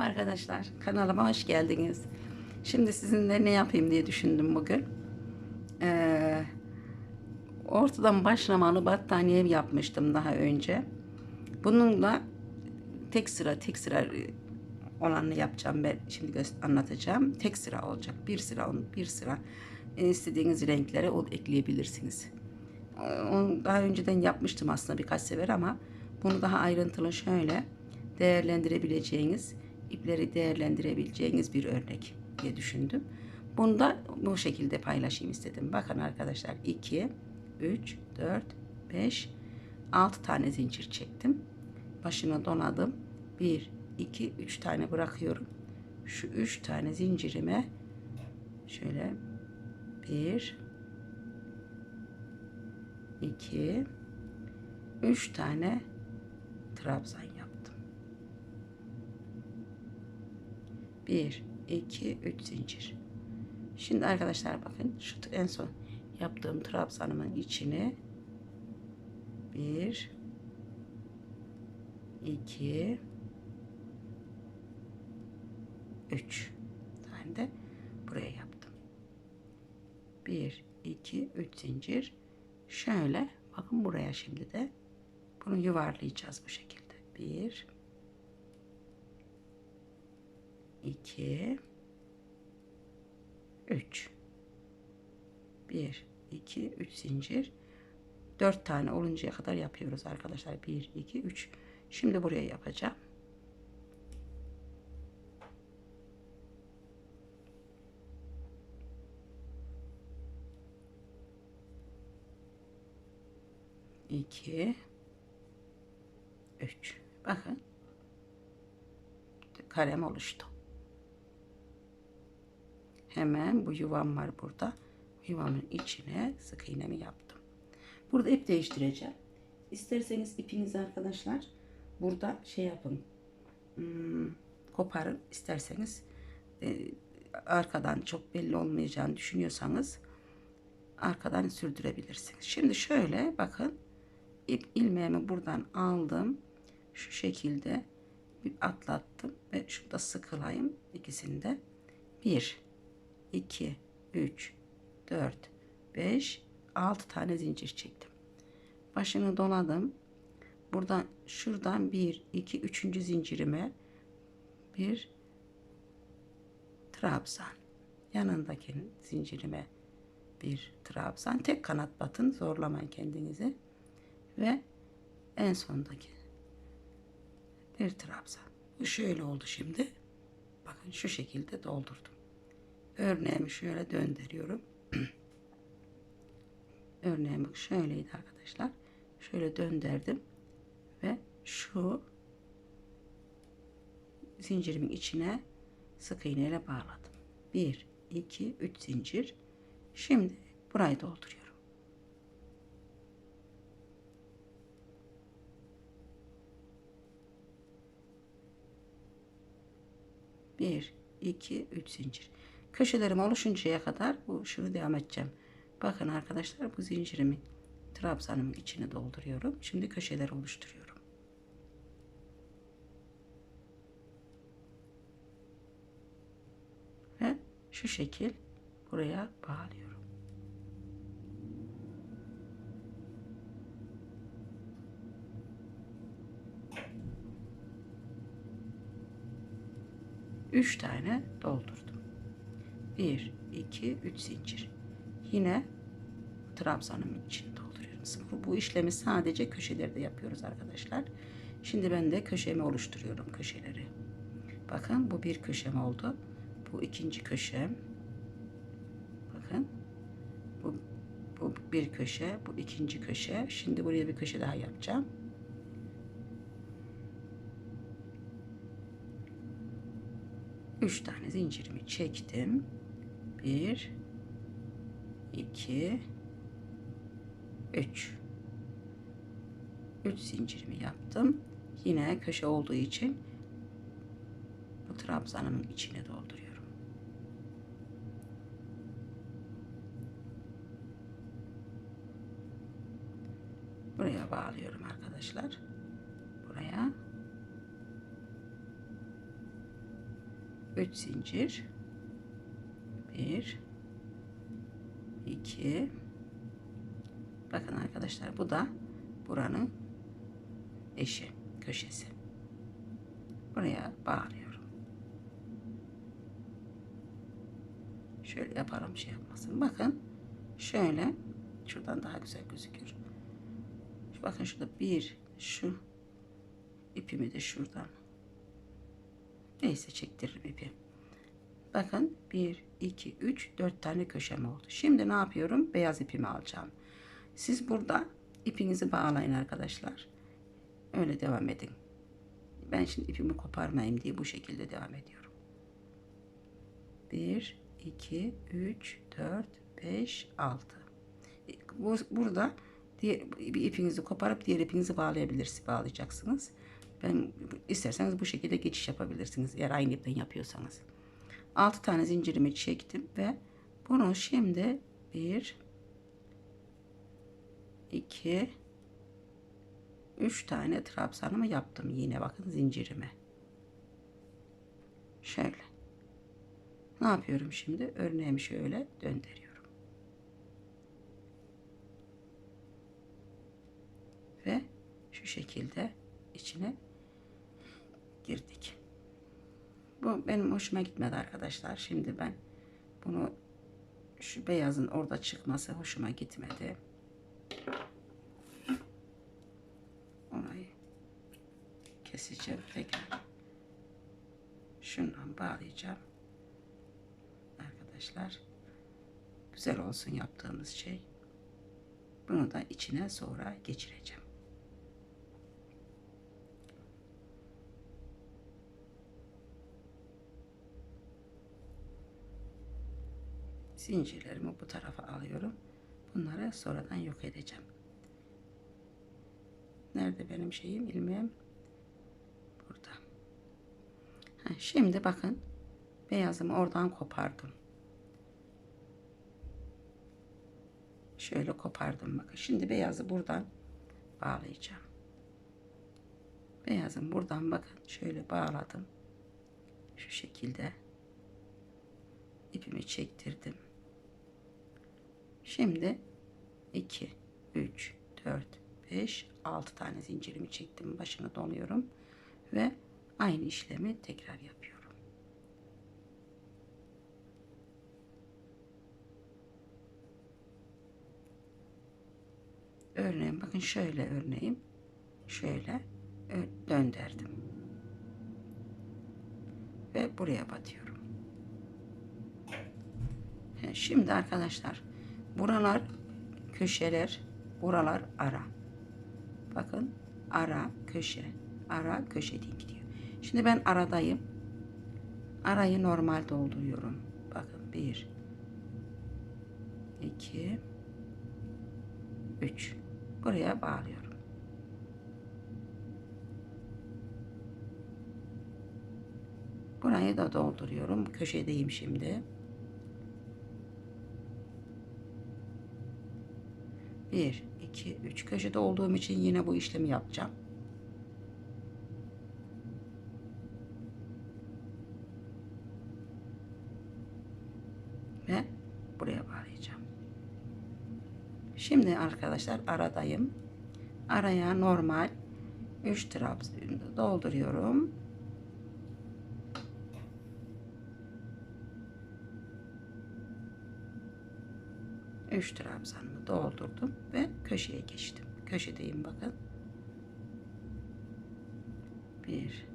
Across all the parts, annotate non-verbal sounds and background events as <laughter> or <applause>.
Arkadaşlar kanalıma hoş geldiniz. Şimdi sizinle ne yapayım diye düşündüm bugün. Ee, ortadan başlamalı battaniye yapmıştım daha önce. Bununla tek sıra tek sıra olanını yapacağım ben şimdi anlatacağım. Tek sıra olacak. Bir sıra bir sıra e, istediğiniz renklere o ekleyebilirsiniz. Ee, Onu daha önceden yapmıştım aslında birkaç sefer ama bunu daha ayrıntılı şöyle değerlendirebileceğiniz, ipleri değerlendirebileceğiniz bir örnek diye düşündüm. Bunu da bu şekilde paylaşayım istedim. Bakın arkadaşlar 2, 3, 4, 5, 6 tane zincir çektim. Başına donadım. 1, 2, 3 tane bırakıyorum. Şu 3 tane zincirime şöyle 1, 2, 3 tane trabzan yaptım. 1, 2, 3 zincir. Şimdi arkadaşlar bakın şu en son yaptığım trabzanımın içine 1, 2, 3 tane de buraya yaptım. 1, 2, 3 zincir. Şöyle bakın buraya şimdi de bunu yuvarlayacağız bu şekilde. 1 2 3 1 2 3 zincir 4 tane oluncaya kadar yapıyoruz arkadaşlar. 1 2 3 Şimdi buraya yapacağım. İki, üç. Bakın. Karem oluştu. Hemen bu yuvam var burada. Yuvamın içine sık iğnemi yaptım. Burada ip değiştireceğim. İsterseniz ipinizi arkadaşlar burada şey yapın. Hmm, koparın. İsterseniz e, arkadan çok belli olmayacağını düşünüyorsanız arkadan sürdürebilirsiniz. Şimdi şöyle bakın ip ilmeğimi buradan aldım. Şu şekilde bir atlattım ve şurada sıkılayım ikisini de. 1 2 3 4 5 6 tane zincir çektim. Başını doladım. Buradan şuradan 1 2 3. zincirime bir trabzan. Yanındaki zincirime bir trabzan. Tek kanat batın. Zorlamayın kendinizi. Ve en sondaki bir trabzan. Bu şöyle oldu şimdi. Bakın şu şekilde doldurdum. Örneğimi şöyle döndürüyorum. <clears throat> Örneğim şöyleydi arkadaşlar. Şöyle döndürdüm ve şu zincirimin içine sık iğne ile bağladım. 1 2 3 zincir. Şimdi burayı dolduruyorum. Bir, iki, üç zincir. Köşelerim oluşuncaya kadar bu şunu devam edeceğim. Bakın arkadaşlar bu zincirimi trabzanımın içine dolduruyorum. Şimdi köşeler oluşturuyorum. Ve şu şekil buraya bağlıyorum. Üç tane doldurdum. Bir, iki, üç zincir. Yine trabzanımın içini dolduruyorum. Bu, bu işlemi sadece köşelerde yapıyoruz arkadaşlar. Şimdi ben de köşemi oluşturuyorum köşeleri. Bakın bu bir köşem oldu. Bu ikinci köşem. Bakın. Bu, bu bir köşe. Bu ikinci köşe. Şimdi buraya bir köşe daha yapacağım. Üç tane zincirimi çektim. Bir, iki, üç. Üç zincirimi yaptım. Yine köşe olduğu için bu trabzanımın içine dolduruyorum. Buraya bağlıyorum arkadaşlar. Buraya. 3 zincir 1 2 bakın arkadaşlar bu da buranın eşi köşesi. Buraya bağlıyorum şöyle yapalım şey yapmasın. Bakın şöyle şuradan daha güzel gözüküyor bakın şurada bir şu ipimi de şuradan. Neyse çektiririm ipi bakın 1 2 3 4 tane köşem oldu. Şimdi ne yapıyorum? Beyaz ipimi alacağım. Siz burada ipinizi bağlayın arkadaşlar. Öyle devam edin. Ben şimdi ipimi koparmayayım diye bu şekilde devam ediyorum. 1 2 3 4 5 6 bu, burada bir ipinizi koparıp diğer ipinizi bağlayabilirsiniz bağlayacaksınız. Ben isterseniz bu şekilde geçiş yapabilirsiniz eğer aynı ipten yapıyorsanız 6 tane zincirimi çektim ve bunu şimdi 1 2 3 tane trabzanımı yaptım yine bakın zincirime şöyle. Ne yapıyorum şimdi? Örneğimi şöyle döndürüyorum. Ve şu şekilde içine girdik bu benim hoşuma gitmedi arkadaşlar. Şimdi ben bunu şu beyazın orada çıkması hoşuma gitmedi. Orayı keseceğim. Tekrar şundan bağlayacağım. Arkadaşlar güzel olsun yaptığımız şey. Bunu da içine sonra geçireceğim zincirlerimi bu tarafa alıyorum. Bunları sonradan yok edeceğim. Nerede benim şeyim ilmeğim? Burada. Ha, şimdi bakın beyazımı oradan kopardım. Şöyle kopardım bakın. Şimdi beyazı buradan bağlayacağım. Beyazım buradan bakın şöyle bağladım. Şu şekilde ipimi çektirdim şimdi 2 3 4 5 6 tane zincirimi çektim. Başını doluyorum ve aynı işlemi tekrar yapıyorum. Örneğin bakın şöyle örneğim şöyle döndürdüm ve buraya batıyorum. Şimdi arkadaşlar buralar köşeler buralar ara bakın ara köşe ara köşe diye gidiyor şimdi ben aradayım arayı normal dolduruyorum bakın bir iki üç buraya bağlıyorum. Burayı da dolduruyorum. Köşedeyim şimdi. Bir, iki, üç. Köşede olduğum için yine bu işlemi yapacağım. Ve buraya bağlayacağım. Şimdi arkadaşlar aradayım. Araya normal 3 trabzan dolduruyorum. Üç trabzanımı doldurdum ve köşeye geçtim. Köşedeyim bakın. Bir,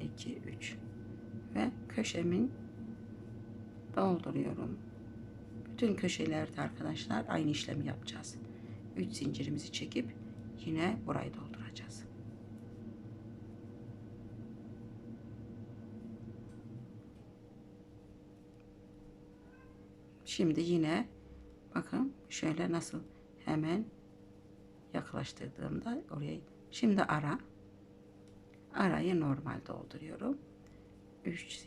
iki, üç ve köşemin dolduruyorum. Bütün köşelerde arkadaşlar aynı işlemi yapacağız. 3 zincirimizi çekip yine burayı dolduracağız. Şimdi yine bakın şöyle nasıl hemen yaklaştırdığımda oraya şimdi ara arayı normal dolduruyorum. 3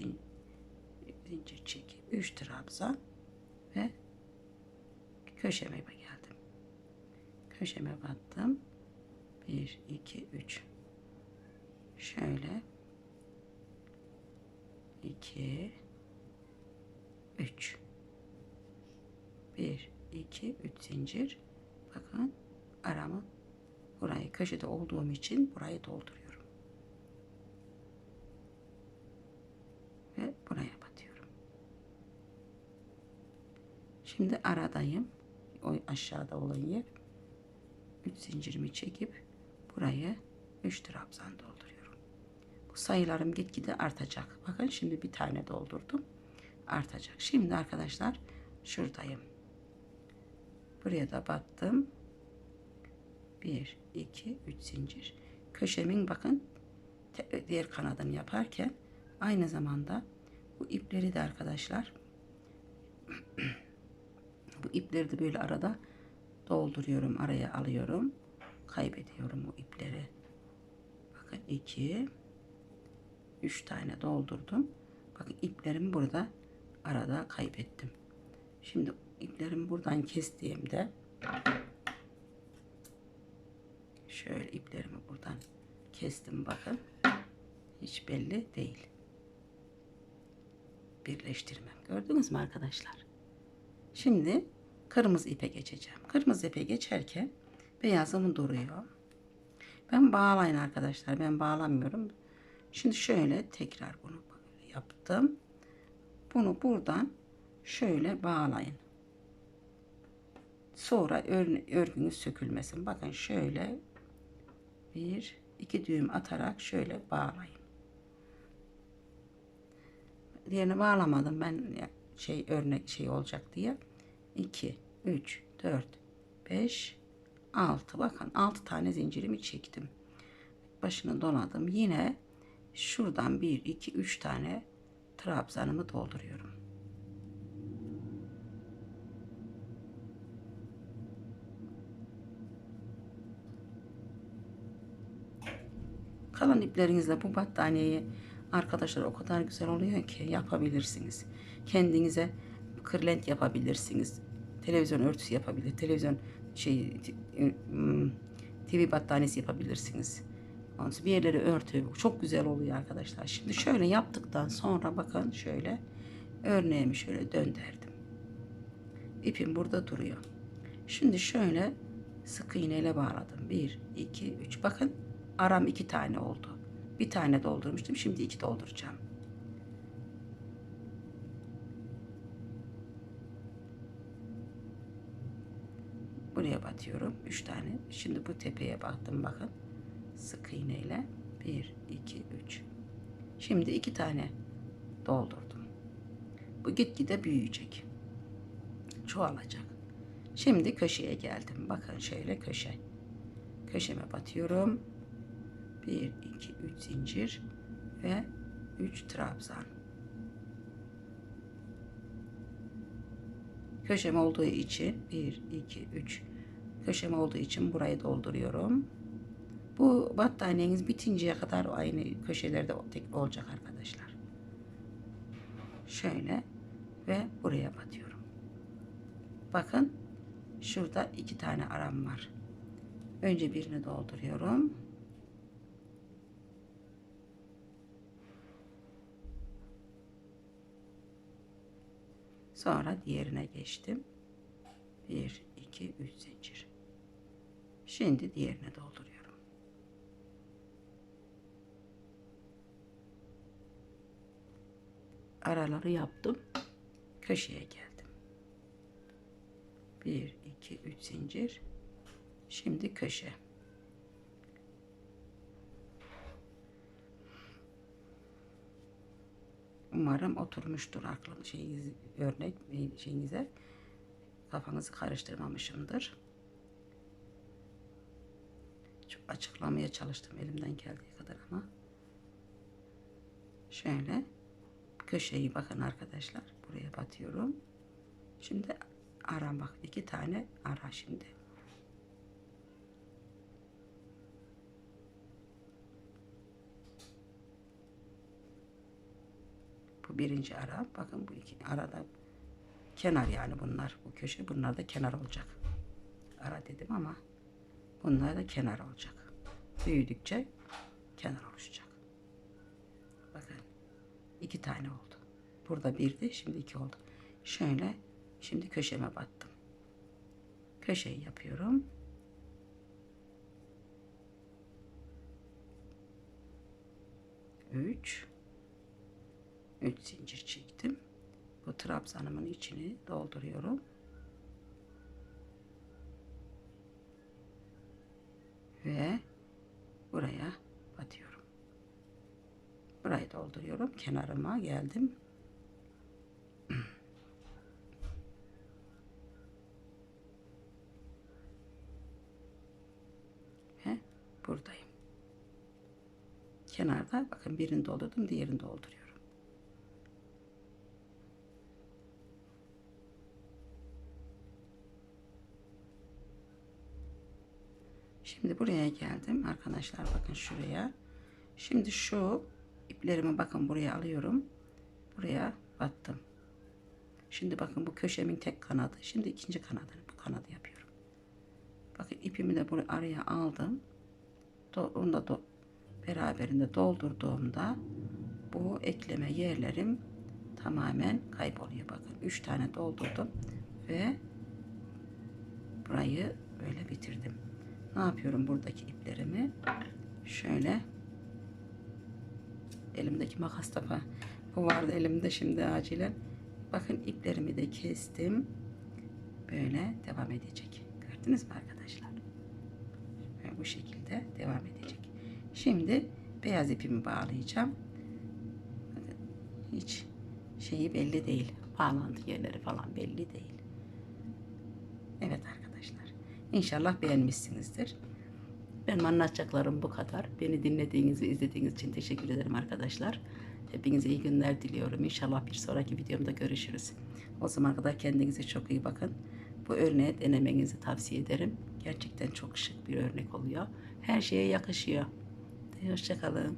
zincir çekip 3 trabzan ve köşeme geldim. Köşeme battım. 1 2 3 şöyle 2 3 1 2 3 zincir. Bakın aramı burayı köşede olduğum için burayı dolduruyorum. Ve buraya batıyorum. Şimdi aradayım. O aşağıda olan yer. 3 zincirimi çekip burayı 3 trabzan dolduruyorum. Bu sayılarım gitgide artacak. Bakın şimdi bir tane doldurdum. Artacak. Şimdi arkadaşlar şuradayım. Buraya da battım. 1, 2, 3 zincir. Köşemin bakın diğer kanadını yaparken aynı zamanda bu ipleri de arkadaşlar <clears throat> bu ipleri de böyle arada dolduruyorum. Araya alıyorum. Kaybediyorum bu ipleri. Bakın 2 3 tane doldurdum. Bakın iplerimi burada arada kaybettim. Şimdi iplerimi buradan kestiğimde şöyle iplerimi buradan kestim bakın. Hiç belli değil. Birleştirmem. Gördünüz mü arkadaşlar? Şimdi kırmızı ipe geçeceğim. Kırmızı ipe geçerken beyazım duruyor. Ben bağlayın arkadaşlar. Ben bağlamıyorum. Şimdi şöyle tekrar bunu yaptım. Bunu buradan şöyle bağlayın. Sonra ör, örgünüz sökülmesin. Bakın şöyle bir iki düğüm atarak şöyle bağlayın. Diğerini bağlamadım ben şey örnek şey olacak diye. 2 3 4 5 6 bakın 6 tane zincirimi çektim. Başını doladım. Yine şuradan 1 2 3 tane trabzanımı dolduruyorum. Kalan iplerinizle bu battaniyeyi arkadaşlar o kadar güzel oluyor ki yapabilirsiniz. Kendinize kırlent yapabilirsiniz. Televizyon örtüsü yapabilir. Televizyon şey t- ım, TV battaniyesi yapabilirsiniz. Bir yerleri örtü. Çok güzel oluyor arkadaşlar. Şimdi şöyle yaptıktan sonra bakın şöyle örneğimi şöyle döndürdüm. İpim burada duruyor. Şimdi şöyle sık iğneyle bağladım. 1, 2, 3. Bakın aram iki tane oldu. Bir tane doldurmuştum. Şimdi iki dolduracağım. Buraya batıyorum. Üç tane. Şimdi bu tepeye baktım bakın. Sık iğneyle. Bir, iki, üç. Şimdi iki tane doldurdum. Bu gitgide büyüyecek. Çoğalacak. Şimdi köşeye geldim. Bakın şöyle köşe. Köşeme batıyorum. 1, 2, 3 zincir ve 3 trabzan. Köşem olduğu için 1, 2, 3 köşem olduğu için burayı dolduruyorum. Bu battaniyeniz bitinceye kadar aynı köşelerde tek olacak arkadaşlar. Şöyle ve buraya batıyorum. Bakın şurada iki tane aram var. Önce birini dolduruyorum. Sonra diğerine geçtim. 1, 2, 3 zincir. Şimdi diğerine dolduruyorum. Araları yaptım. Köşeye geldim. 1, 2, 3 zincir. Şimdi köşe. Umarım oturmuştur aklın şeyiniz, örnek şeyinize. Kafanızı karıştırmamışımdır. Çok açıklamaya çalıştım elimden geldiği kadar ama. Şöyle köşeyi bakın arkadaşlar. Buraya batıyorum. Şimdi ara bak iki tane ara şimdi. Bu birinci ara. Bakın bu iki arada kenar yani bunlar. Bu köşe bunlar da kenar olacak. Ara dedim ama bunlar da kenar olacak. Büyüdükçe kenar oluşacak. Bakın iki tane oldu. Burada birdi, şimdi iki oldu. Şöyle, şimdi köşeme battım. Köşeyi yapıyorum. Üç. Üç zincir çektim. Bu trabzanımın içini dolduruyorum. Ve buraya batıyorum. Burayı dolduruyorum. Kenarıma geldim. <clears throat> Ve buradayım. Kenarda bakın birini doldurdum, diğerini dolduruyorum. Şimdi buraya geldim arkadaşlar bakın şuraya. Şimdi şu iplerimi bakın buraya alıyorum. Buraya battım. Şimdi bakın bu köşemin tek kanadı. Şimdi ikinci kanadını bu kanadı yapıyorum. Bakın ipimi de buraya araya aldım. Onu da do- beraberinde doldurduğumda bu ekleme yerlerim tamamen kayboluyor. Bakın 3 tane doldurdum ve burayı böyle bitirdim. Ne yapıyorum buradaki iplerimi? Şöyle elimdeki makas da. Bu vardı elimde şimdi acilen. Bakın iplerimi de kestim. Böyle devam edecek. Gördünüz mü arkadaşlar? Böyle bu şekilde devam edecek. Şimdi beyaz ipimi bağlayacağım. Hiç şeyi belli değil. Bağlantı yerleri falan belli değil. Evet arkadaşlar. İnşallah beğenmişsinizdir. Benim anlatacaklarım bu kadar. Beni dinlediğiniz ve izlediğiniz için teşekkür ederim arkadaşlar. Hepinize iyi günler diliyorum. İnşallah bir sonraki videomda görüşürüz. O zamana kadar kendinize çok iyi bakın. Bu örneği denemenizi tavsiye ederim. Gerçekten çok şık bir örnek oluyor. Her şeye yakışıyor. Hoşçakalın.